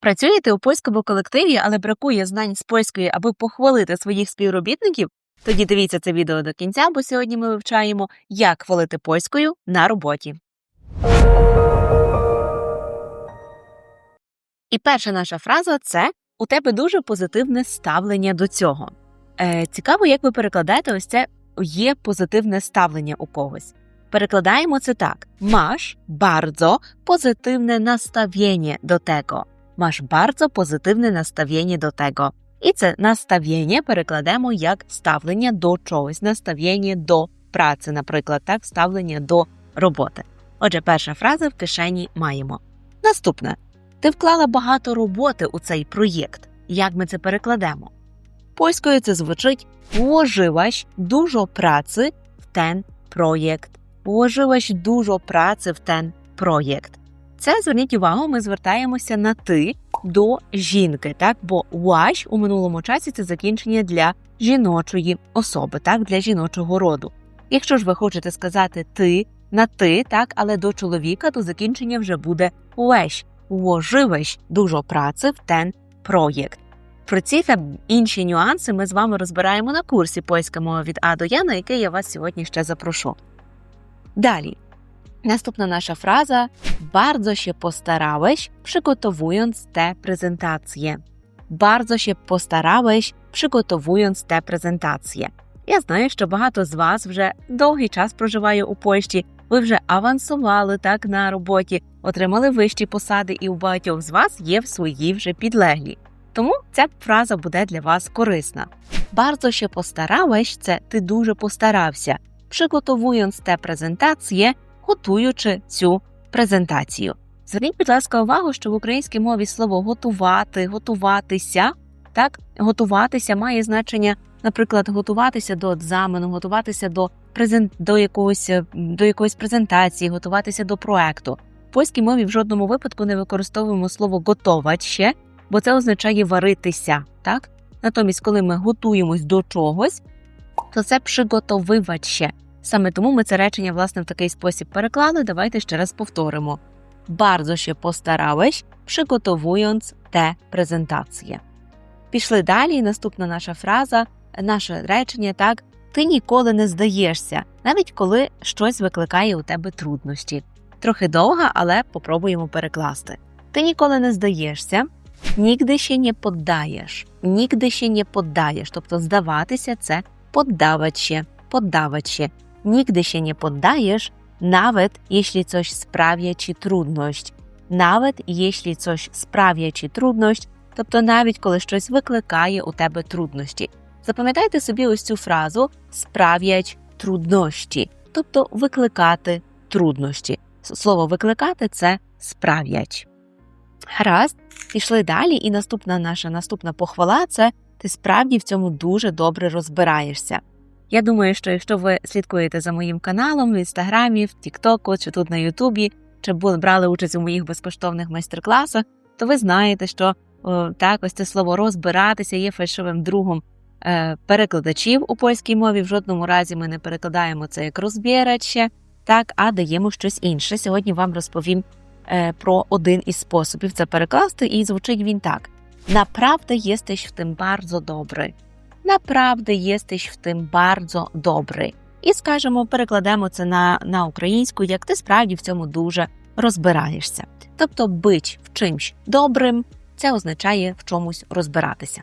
Працюєте у польському колективі, але бракує знань з польської, аби похвалити своїх співробітників? Тоді дивіться це відео до кінця, бо сьогодні ми вивчаємо, як хвалити польською на роботі. І перша наша фраза це у тебе дуже позитивне ставлення до цього. Е, цікаво, як ви перекладаєте ось це є позитивне ставлення у когось. Перекладаємо це так: masz bardzo pozytywne nastawienie do tego. Masz bardzo pozytywne nastawienie do tego. І це наставлення перекладемо як ставлення до чогось, наставлення до праці, наприклад, так, ставлення до роботи. Отже, перша фраза в кишені маємо. Наступне. Ти вклала багато роботи у цей проєкт. Як ми це перекладемо? Польською це звучить вложиваś dużo pracy w ten projekt. Вложилась дуже праці в ten проєкт. Це зверніть увагу, ми звертаємося на ти до жінки, так? Бо «łaś» у минулому часі це закінчення для жіночої особи, так, для жіночого роду. Якщо ж ви хочете сказати ти на ти, так, але до чоловіка, то закінчення вже буде «łeś». Вложилась дуже праці в ten проєкт. Про ці та інші нюанси ми з вами розбираємо на курсі польська мова від А до Я, на який я вас сьогодні ще запрошу. Dali. Następna nasza fraza. Bardzo się postarałeś, przygotowując tę prezentację. Bardzo się postarałeś, przygotowując tę презентацію. Я знаю, що багато з вас вже довгий час проживає у Польщі. Ви вже авансували так на роботі, отримали вищі посади, і у багатьох з вас є в свої вже підлеглі. Тому ця фраза буде для вас корисна. Bardzo się postarałeś – це ти дуже постарався przygotowując tę презентацію, готуючи цю презентацію. Зверніть, будь ласка, увагу, що в українській мові слово готувати, готуватися, так, готуватися має значення, наприклад, готуватися до екзамену, готуватися до презент, до якогось до якоїсь презентації, готуватися до проекту. В польській мові в жодному випадку не використовуємо слово готовать бо це означає варитися. Так? Натомість, коли ми готуємось до чогось, то це przygotowywać Саме тому ми це речення власне в такий спосіб переклали. Давайте ще раз повторимо. Bardzo się postarałeś, przygotowując tę презентацію. Пішли далі. Наступна наша фраза, наше речення так. Ти ніколи не здаєшся, навіть коли щось викликає у тебе труднощі. Трохи довга, але попробуємо перекласти. Ти ніколи не здаєшся, нігде ще не поддаєш, нігде ще не поддаєш. Тобто здаватися це poddawać się. Nigdy się nie poddajesz, nawet jeśli coś sprawia ci. Nawet jeśli coś sprawia ci тобто навіть коли щось викликає у тебе труднощі. Запам'ятайте собі ось цю фразу справ'ять труднощі, тобто викликати труднощі. Слово викликати це справ'ять. Гаразд, пішли далі, і наступна наша наступна похвала це ти справді в цьому дуже добре розбираєшся. Я думаю, що якщо ви слідкуєте за моїм каналом в інстаграмі, в Тіктоку чи тут на Ютубі, чи брали участь у моїх безкоштовних майстер-класах, то ви знаєте, що о, так ось це слово розбиратися є фальшивим другом е, перекладачів у польській мові. В жодному разі ми не перекладаємо це як розбіраче, так, а даємо щось інше. Сьогодні вам розповім е, про один із способів це перекласти, і звучить він так. Naprawdę jesteś w tym bardzo dobry. Naprawdę jesteś в тим bardzo добрий. І скажемо, перекладемо це на, на українську, як ти справді в цьому дуже розбираєшся. Тобто, бить в чимсь добрим, це означає в чомусь розбиратися.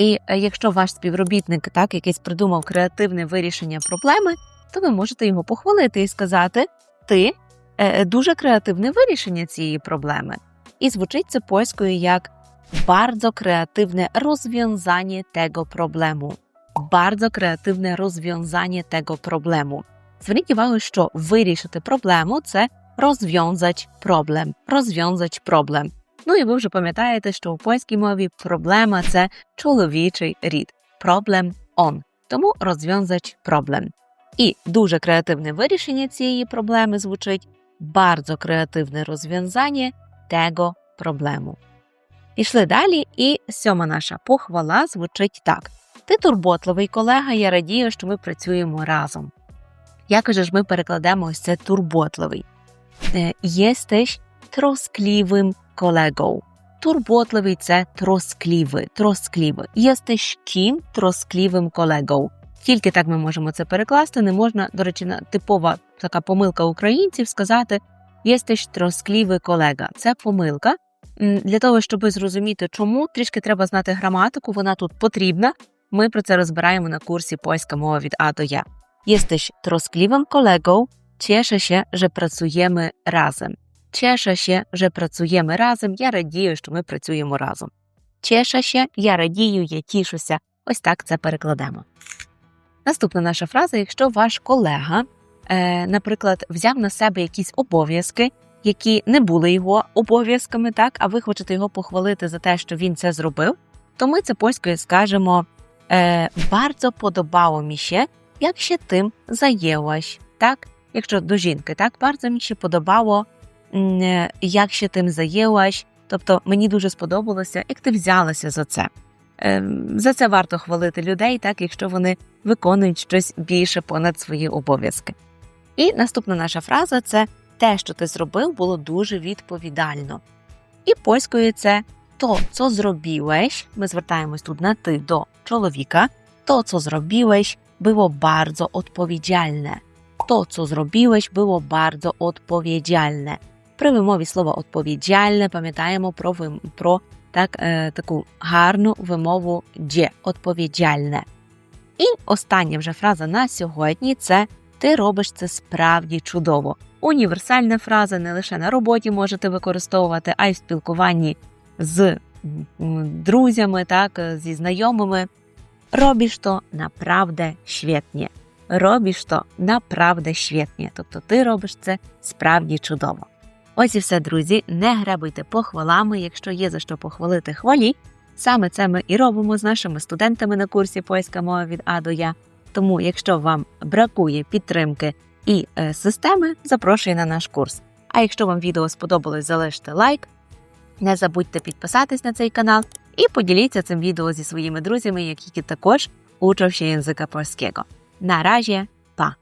І е, якщо ваш співробітник так якийсь придумав креативне вирішення проблеми, то ви можете його похвалити і сказати: Ти е, дуже креативне вирішення цієї проблеми. І звучить це польською як bardzo kreatywne rozwiązanie tego problemu. Bardzo kreatywne rozwiązanie tego problemu. Зверніть увагу, що вирішити проблему це розв'язати проблем. Розв'язати проблем. Ну і ви вже пам'ятаєте, що у польській мові проблема це чоловічий рід. Проблем он. Тому розв'язати проблем. І дуже креативне вирішення цієї проблеми звучить bardzo креативне розв'язання tego проблему. Пішли далі, і сьома наша похвала звучить так: Ти турботливий колега, я радію, що ми працюємо разом. Як же ж ми перекладемо ось це турботливий? Е, Єстеш troskliwym kolegą. Турботливий це тросклівий, тросклівий. Єстеш ким тросклівим колегою. Тільки так ми можемо це перекласти. Не можна, до речі, типова така помилка українців сказати єстеш тросклівий колега. Це помилка. Для того, щоб зрозуміти, чому трішки треба знати граматику, вона тут потрібна. Ми про це розбираємо на курсі польська мова від А до Я. Jesteś troskliwym kolegą. Cieszę się, że pracujemy razem. Cieszę się, że pracujemy разом. Я радію, що ми працюємо разом. Cieszę się, я радію, я тішуся. Ось так це перекладемо. Наступна наша фраза: якщо ваш колега, е, наприклад, взяв на себе якісь обов'язки, які не були його обов'язками, так, а ви хочете його похвалити за те, що він це зробив, то ми це польською скажемо е, bardzo podobało mi się, jak się tym zajęłaś, так? Якщо до жінки, так, bardzo mi się podobało, як się тим zajęłaś, тобто мені дуже сподобалося, як ти взялася за це. Ем, За це варто хвалити людей, так, якщо вони виконують щось більше понад свої обов'язки. І наступна наша фраза це те, що ти зробив, було дуже відповідально. І польською це то, co zrobiłeś, ми звертаємось тут на ти до чоловіка, to, co zrobiłeś, było bardzo odpowiedzialne. To, co zrobiłeś, było bardzo odpowiedzialne. При вимові слова odpowiedzialne пам'ятаємо про, про так, е, таку гарну вимову дє odpowiedzialne. І остання вже фраза на сьогодні це ти робиш це справді чудово. Універсальна фраза не лише на роботі можете використовувати, а й в спілкуванні з друзями, так, зі знайомими. Робиш то naprawdę świetnie. Робиш то naprawdę świetnie. Тобто ти робиш це справді чудово. Ось і все, друзі. Не гребуйте похвалами, якщо є за що похвалити хвалі. Саме це ми і робимо з нашими студентами на курсі польська мова від А до Я. Тому, якщо вам бракує підтримки і е, системи, запрошую на наш курс. А якщо вам відео сподобалось, залиште лайк. Не забудьте підписатись на цей канал і поділіться цим відео зі своїми друзями, які також учать язика польського. На раzie, па!